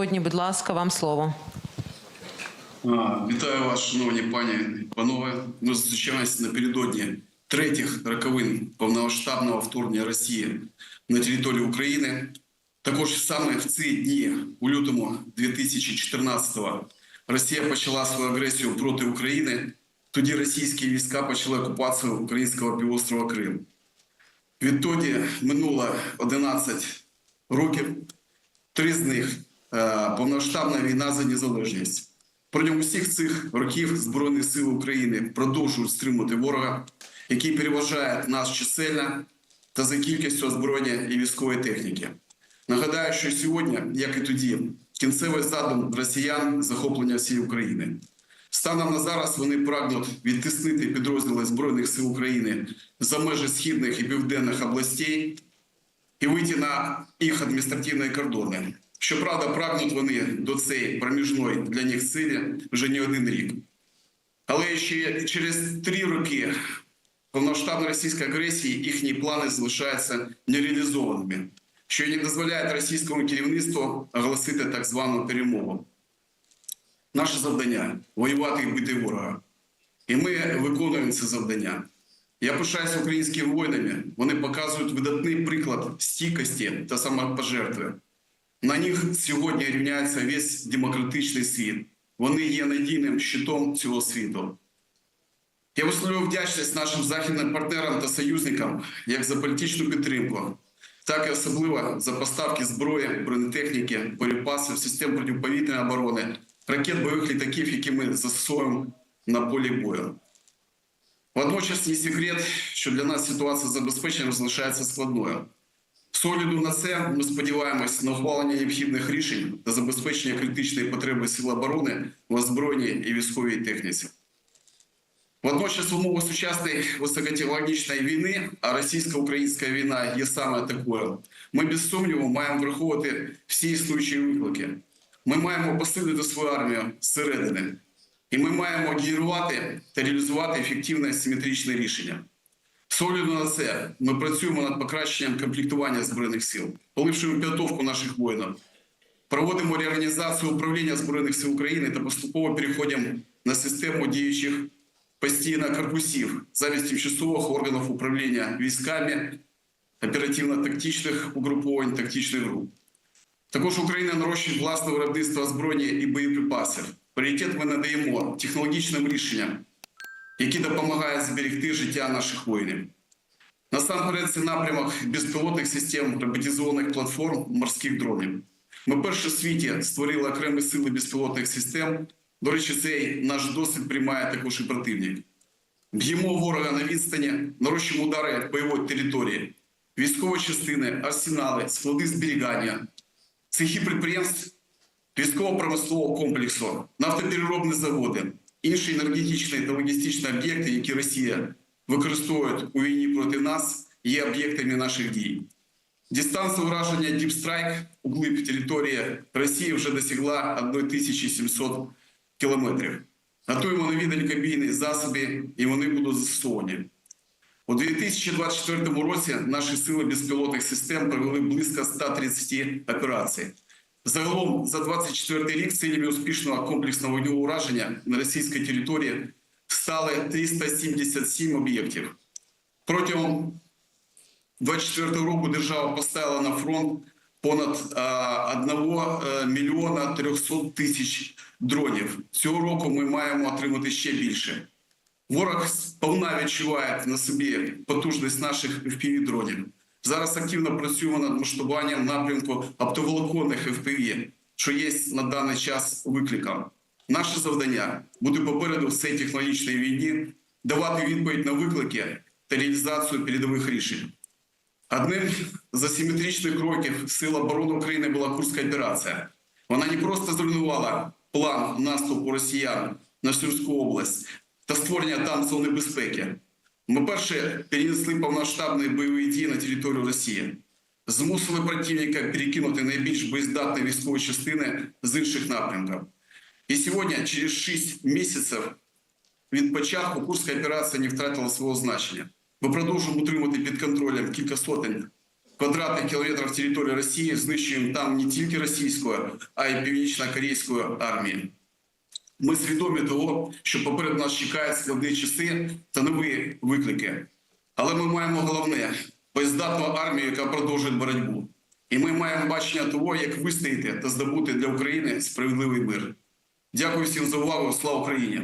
Сьогодні, будь ласка, вам слово. Вітаю вас, шановні пані і панове. Ми зустрічаємося напередодні третіх роковин повномасштабного вторгнення Росії на територію України. Також саме в ці дні, у лютому 2014-го, Росія почала свою агресію проти України. Тоді російські війська почали окупацію українського півострова Крим. Відтоді минуло 11 років. Три з них е, повномасштабна війна за незалежність. Протягом усіх цих років Збройні Сили України продовжують стримувати ворога, який переважає нас чисельно та за кількістю озброєння і військової техніки. Нагадаю, що сьогодні, як і тоді, кінцевий задум росіян захоплення всієї України. Станом на зараз вони прагнуть відтиснити підрозділи Збройних сил України за межі східних і південних областей і вийти на їх адміністративні кордони. Щоправда, прагнуть вони до цієї проміжної для них цілі вже не один рік. Але ще через три роки повноштабної російської агресії їхні плани залишаються нереалізованими, що не дозволяє російському керівництву оголосити так звану перемогу. Наше завдання воювати і бити ворога. І ми виконуємо це завдання. Я пишаюся українськими воїнами. Вони показують видатний приклад стійкості та самопожертви. На них сьогодні рівняється весь демократичний світ. Вони є надійним щитом цього світу. Я висловлюю вдячність нашим західним партнерам та союзникам як за політичну підтримку, так і особливо за поставки зброї, бронетехніки, боєприпасів, систем протиповітряної оборони, ракет бойових літаків, які ми застосовуємо на полі бою. Водночас не секрет, що для нас ситуація з забезпеченням залишається складною. З огляду на це ми сподіваємось на ухвалення необхідних рішень та забезпечення критичної потреби сил оборони в озброєнні і військовій техніці. Водночас, в сучасної високотехнологічної війни, а російсько-українська війна є саме такою, ми без сумніву маємо враховувати всі існуючі виклики. Ми маємо посилити свою армію зсередини, і ми маємо генерувати та реалізувати ефективне симетричне рішення. Огляду на це ми працюємо над покращенням комплектування збройних сил, поліпшуємо підготовку наших воїнів, проводимо реорганізацію управління збройних сил України та поступово переходимо на систему діючих постійно корпусів замість тимчасових органів управління військами, оперативно-тактичних угруповань, тактичних груп. Також Україна нарощує власне виробництво озброєння і боєприпасів. Пріоритет ми надаємо технологічним рішенням, які допомагають зберегти життя наших воїнів. Насамперед, це напрямок безпілотних систем, роботизованих платформ, морських дронів. Ми перші в світі створили окремі сили безпілотних систем. До речі, цей наш досвід приймає також і противник. Б'ємо ворога на відстані, нарощуємо удари бойової території, військові частини, арсенали, склади зберігання, цехи підприємств військово-промислового комплексу, нафтопереробні заводи, інші енергетичні та логістичні об'єкти, які Росія використовує у війні проти нас, є об'єктами наших дій. Дистанція ураження Deep Strike у глиб території Росії вже досягла 1700 кілометрів. Готуємо нові далекобійні засоби, і вони будуть застосовані. У 2024 році наші сили безпілотних систем провели близько 130 операцій. Загалом за 24 рік цілями успішного комплексного вогневого ураження на російській території стали 377 об'єктів. Протягом 24 року держава поставила на фронт понад 1 мільйона 300 тисяч дронів. Цього року ми маємо отримати ще більше. Ворог сповна відчуває на собі потужність наших FPV-дронів. Зараз активно працюємо над масштабуванням напрямку оптоволоконних FPV, що є на даний час викликом. Наше завдання бути попереду в цій технологічній війні, давати відповідь на виклики та реалізацію передових рішень. Одним з асиметричних кроків Сил оборони України була Курська операція. Вона не просто зруйнувала план наступу росіян на Сюрську область та створення там зони безпеки. Ми перше перенесли повноштабні бойові дії на територію Росії, змусили противника перекинути найбільш боєздатні військові частини з інших напрямків. І сьогодні, через 6 місяців від початку, Курська операція не втратила свого значення. Ми продовжуємо утримувати під контролем кілька сотень квадратних кілометрів території Росії, знищуємо там не тільки російською, а й північно-корейською армії. Ми свідомі того, що поперед нас чекають складні часи та нові виклики. Але ми маємо головне боєздатну армію, яка продовжує боротьбу. І ми маємо бачення того, як вистояти та здобути для України справедливий мир. Дякую всім за увагу. Слава Україні!